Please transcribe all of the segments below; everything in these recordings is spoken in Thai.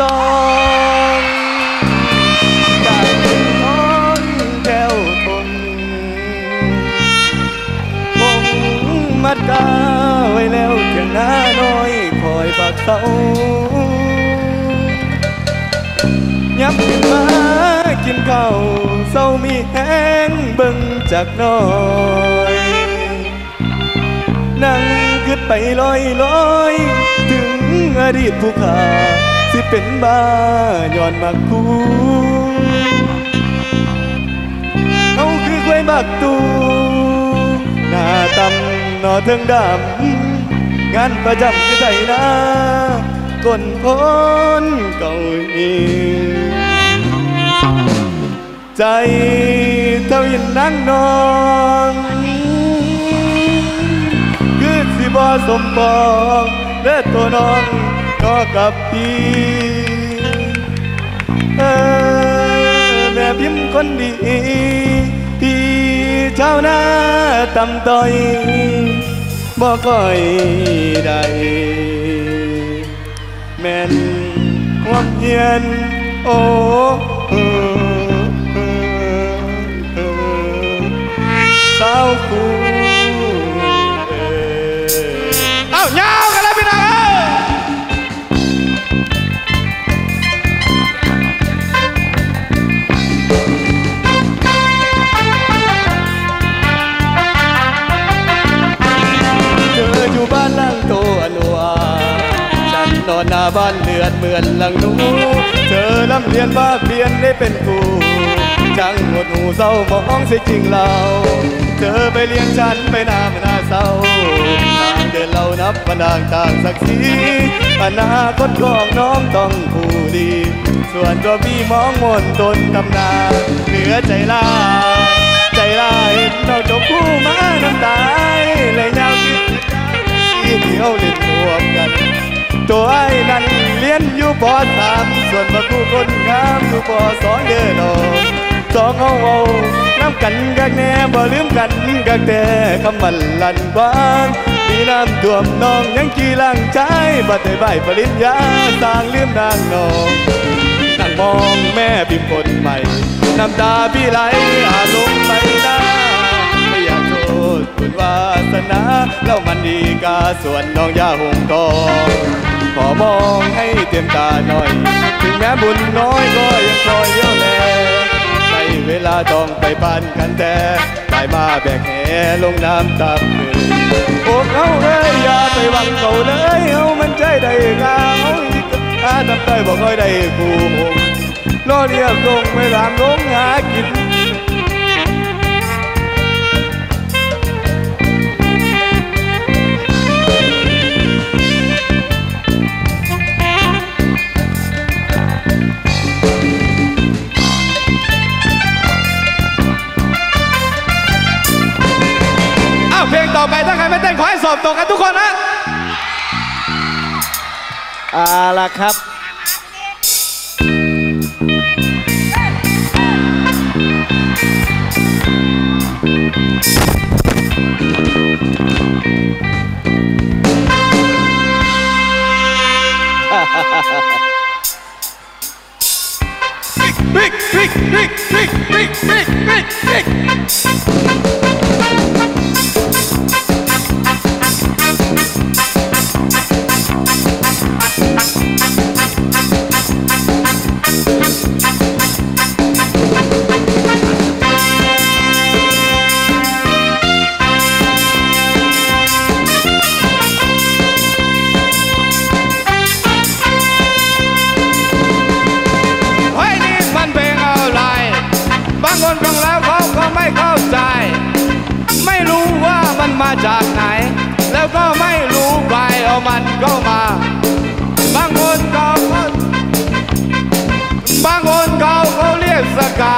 คียงสายลมตองจเป็นท้องแก้วทนคงมัดกาไว้แล้วเพียงหน้าน้อยคอยปากเสายับขึ้นมากินข้าวเศร้ามีแห้งเบิ่งจากน้อยนั่งคิดไปลอยลอย ถึงอดีตผู้ขา สิเป็นบ้าย้อนมักคูเขาคือควยบักตูหน้าตำหนอเทิงดำงานประจำคือใจนาก้นพ้นเก่าอีใจเท่ายินนั่งนอนคือสิบ่สมปองและตัวน้อง ก็กับพี่เออแม่พิมพ์คนดีพี่เจ้าหน้าตำต้ บ้านเลือดเหมือนหลังนู เธอลำเรียนบ้าเรียนได้เป็นครูจังหมดหูเศร้ามองสิจริงเราเธอไปเลี้ยงฉันไปน้าไม่น่าเศร้าทางเดินเรานับมาดางต่างศักดิ์ศรีอนาคตของน้องต้องผู้ดี ส่วนตัวพี่มองมนตนตำนาเหนือใจลาใจร้ายเราจบคู่มาน้ำตายเลยยาวคิดที่เดียวเล่นรวมกัน รียนอสามส่วนมาคู่คนงามอยู่ปสองเด้อน้องสองเอาเอาน้ำกันกักแน่บ่ลืมกันกักแต่คำมันลันกว้างมีน้ำท่วมน้องยังจีลังใจบัดได้ใบปริญญาสร้างลืมนางน้องนั่งมองแม่พิมพ์คนใหม่น้ำตาพี่ไหลอาลงไปหน้าไม่อยากโทษคุณวาสนาแล้วมันดีกาส่วนน้องยาหงทอง ขอมองให้เต็มตาหน่อย ถึงแม้บุญน้อยก็ยังคอยเลี้ยวแลใช้เวลาต้องไปบ้านกันแต่ได้มาแบกแหลงน้ำตามเลยโอ้เขาเอ้ยอย่าไปหวังเขาเลยเอามันใจได้งามถ้าทำได้บอกค่อยได้กูหงรอเรียกลงไปตามลงหากิน สอบตกกันทุกคนนะเอาล่ะครับบิ๊กบิ๊กบิ๊กบิ๊กบิ๊กบิ๊กบิ๊กบิ๊ก แล้วก็ไม่รู้ใครเอามันเข้ามา บางคนเขาบางคนเขาเขาเรียกสกา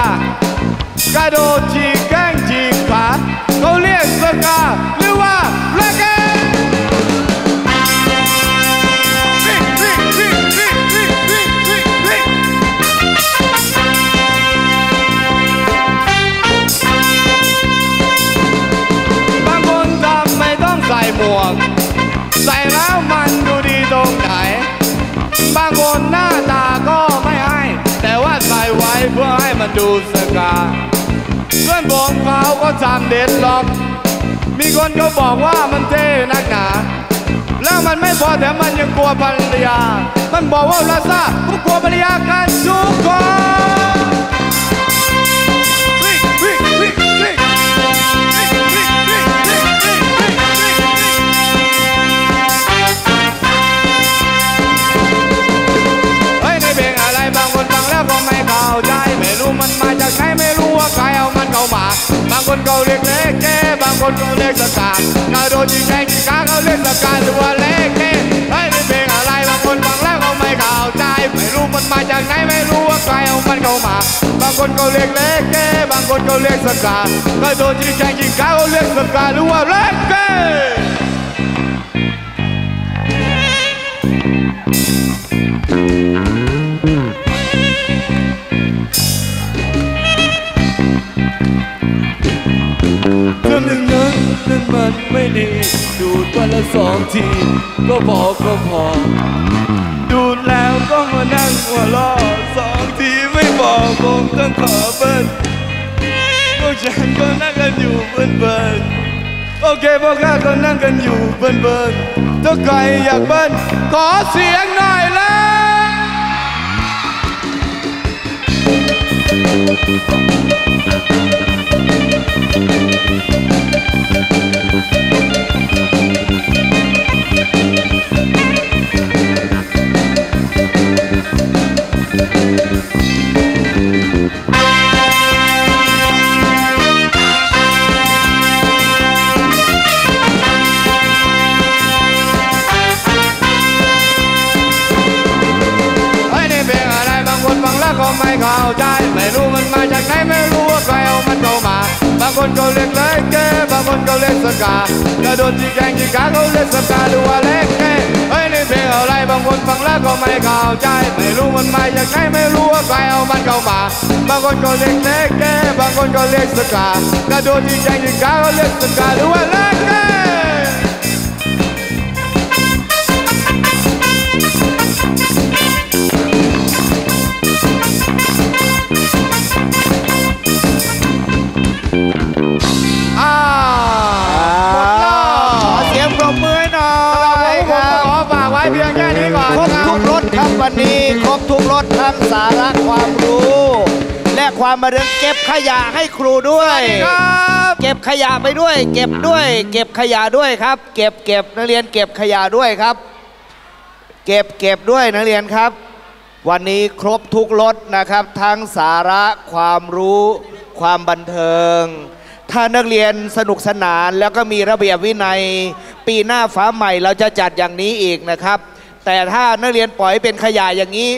กระโดดฉีกแข้งฉีกขาเขาเรียกสกาหรือว่าเลเก ดูสกา เพื่อนผมเขาก็จำเด็ดหรอก มีคนเขาบอกว่ามันเท่นักหนา แล้วมันไม่พอแต่มันยังกลัวภรรยา มันบอกว่าลาซาก็กลัวภรรยากันทุกคน คนเขาเรียกเล็กแกบางคนเขาเรียกสกากกระโดดยิงแทงยิงกาเขาเรียกสกาหรือว่าเล็กแกเฮ้ยในเพลงอะไรบางคนฟังแล้วก็ไม่เข้าใจไม่รู้มันมาจากไหนไม่รู้ว่าใครเอามันเข้ามา บางคนเขาเรียกเล็กแกบางคนเขาเรียกสกากระโดดยิงแทงยิงกาเขาเรียกสกาหรือว่าเล็กแกทำอย่งนั้นนั้นมันไม่ดี ดูดวันละสองที ก็พอก็พอ ดูดแล้วก็มานั่งหัวล้อสองทีไม่พอคงต้องขอเบิ้ลพวกฉันก็นั่งกันอยู่เบิ้ลเบิ้ลโอเคพวกข้าก็นั่งกันอยู่เบิ้ลเบิ้ลถ้าใครอยากเบิ้ลขอเสียงหน่อยแล้ว Música างคนก็เรียกเล็กแกบางคนก็เรียกสกา กระโดดที่แกงที่ขาเขาเรียกสกาหรือว่าเล็กแกเฮ้ยนี่เพลงอะไรบางคนฟังแล้วก็ไม่เข้าใจ ไม่รู้มันมาจากไหนไม่รู้ว่าใครเอามันเข้ามา บางคนก็เรียกเล็กแกบางคนก็เรียกสกา กระโดดที่แกงที่ขาเขาเรียกสกาหรือว่าเล็กแก ค่นี้ก่อนครบนะทุกรถครับวันนี้ครบทุกรถทั้งสาระความรู้ และความบันเทิงเก็บขยะให้ครูด้วยครับเก็บขยะไปด้วย เก็บด้วย เก็บขยะด้วยครับ เก็บเก็บนักเรียนเก็บขยะด้วยครับ เก็บเก็บด้วยนักเรียนครับ วันนี้ครบทุกรถนะครับ ทั้งสาระความรู้ ความบันเทิงถ้านักเรียนสนุกสนานแล้วก็มีระเบียบวินัย ปีหน้าฟ้าใหม่เราจะจัดอย่างนี้อีกนะครับ แต่ถ้านักเรียนปล่อยเป็นขยะอย่างนี้